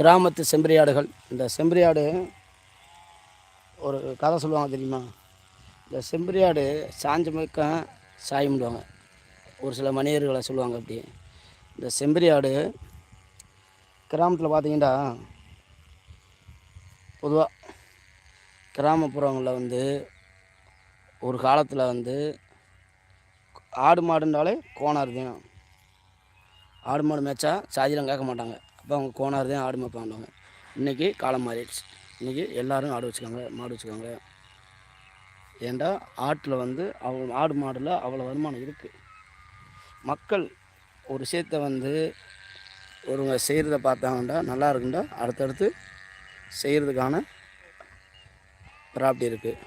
கிராமத்து செம்பரியாடுகள். இந்த செம்பரியாடு ஒரு கதை சொல்லுவாங்க தெரியுமா? இந்த செம்பரியாடு சாஞ்ச மக்கம் சாயமிடுவாங்க ஒரு சில மனிதர்களை சொல்லுவாங்க அப்படி. இந்த செம்பரியாடு கிராமத்தில் பார்த்தீங்கன்னா பொதுவாக கிராமப்புறங்களில் வந்து ஒரு காலத்தில் வந்து ஆடு மாடுன்றாலே கோணார் தான் ஆடு மாடு மேய்ச்சா சாதிலாம் கேட்க மாட்டாங்க. அப்போ அவங்க கோணார் தான் ஆடு மேய்ப்பாங்க இன்றைக்கி காலம் மாறிடுச்சு. இன்றைக்கி எல்லோரும் ஆடு வச்சுக்காங்க மாடு வச்சுக்காங்க. ஏன்டா ஆட்டில் வந்து அவ ஆடு மாடில் அவ்வளோ வருமானம் இருக்குது மக்கள் ஒரு விஷயத்தை வந்து ஒருவங்க செய்கிறத பார்த்தாங்கண்டா நல்லா இருக்குண்டா. அடுத்தடுத்து செய்கிறதுக்கான ப்ராப்டி இருக்குது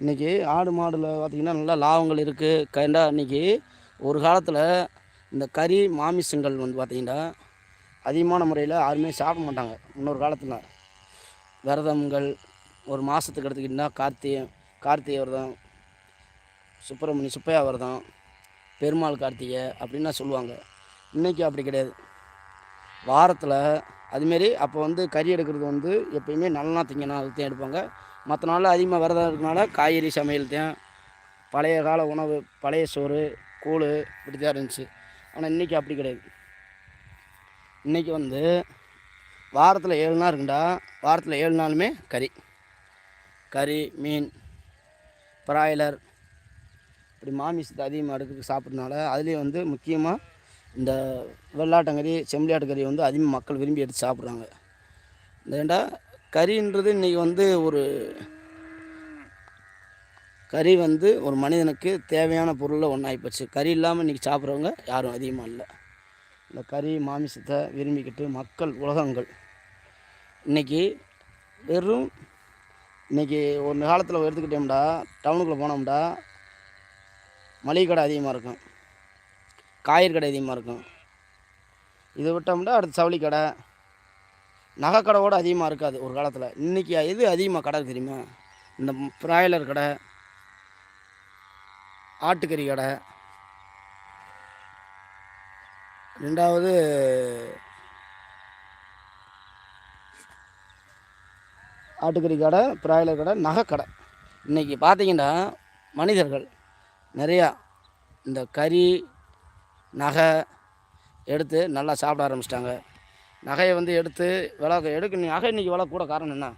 இன்றைக்கி ஆடு மாடில் பார்த்திங்கன்னா நல்லா லாபங்கள் இருக்குது கண்டா இன்றைக்கி ஒரு காலத்தில் இந்த கறி மாமிசங்கள் வந்து பார்த்திங்கன்னா அதிகமான முறையில் யாருமே சாப்பிட மாட்டாங்க. இன்னொரு காலத்தில் விரதங்கள் ஒரு மாதத்துக்கு எடுத்துக்கிட்டால் கார்த்திகை கார்த்திகை விரதம் சுப்பிரமணி சுப்பையா விரதம் பெருமாள் கார்த்திகை அப்படின்னா சொல்லுவாங்க. இன்றைக்கி அப்படி கிடையாது. வாரத்தில் அதுமாரி அப்போ வந்து கறி எடுக்கிறது வந்து எப்பயுமே நல்லா திங்கணும் அது எடுப்பாங்க. மற்ற நாளில் அதிகமாக விரதம் இருக்கனால காய்கறி சமையல் தான் பழைய கால உணவு பழைய சோறு கூழ் இப்படி தான் இருந்துச்சு. ஆனால் இன்றைக்கி அப்படி கிடையாது. இன்றைக்கி வந்து வாரத்தில் ஏழு நாள் இருக்குண்டா. வாரத்தில் ஏழு நாளுமே கறி. கறி மீன் பிராய்லர் இப்படி மாமிசத்தை அதிகமாக எடுக்க சாப்பிட்றதுனால அதுலேயும் வந்து முக்கியமாக இந்த வெள்ளாட்டங்கறி செம்மறியாட்டு வந்து அதிகமாக மக்கள் விரும்பி எடுத்து சாப்பிட்றாங்க. இந்த ஏண்டா கறின்றது இன்றைக்கி வந்து ஒரு கறி வந்து ஒரு மனிதனுக்கு தேவையான பொருளில் ஒன்றாகிப்போச்சு கறி இல்லாமல் இன்றைக்கி சாப்பிட்றவங்க யாரும் அதிகமாக இல்லை. இந்த கறி மாமிசத்தை விரும்பிக்கிட்டு மக்கள் உலகங்கள். இன்றைக்கி வெறும் இன்றைக்கி ஒரு காலத்தில் எடுத்துக்கிட்டோம்டா டவுனுக்குள்ளே போனோம்டா மளிகை கடை அதிகமாக இருக்கும். காய்கறி கடை அதிகமாக இருக்கும். இதை விட்டோம்னா அடுத்து சவுளி கடை நகை கடை கூட அதிகமாக இருக்காது ஒரு காலத்தில். இன்றைக்கி எது அதிகமாக கடை தெரியுமா? இந்த பிராய்லர் கடை ஆட்டுக்கறி கடை ரெண்டாவது ஆட்டுக்கறி கடை பிராய்லர் கடை நகை கடை. இன்றைக்கி பார்த்தீங்கன்னா மனிதர்கள் நிறையா இந்த கறி நகை எடுத்து நல்லா சாப்பிட ஆரம்பிச்சிட்டாங்க. நகையை வந்து எடுத்து விலை எடுக்க நகை இன்றைக்கி விலை கூட காரணம் என்ன?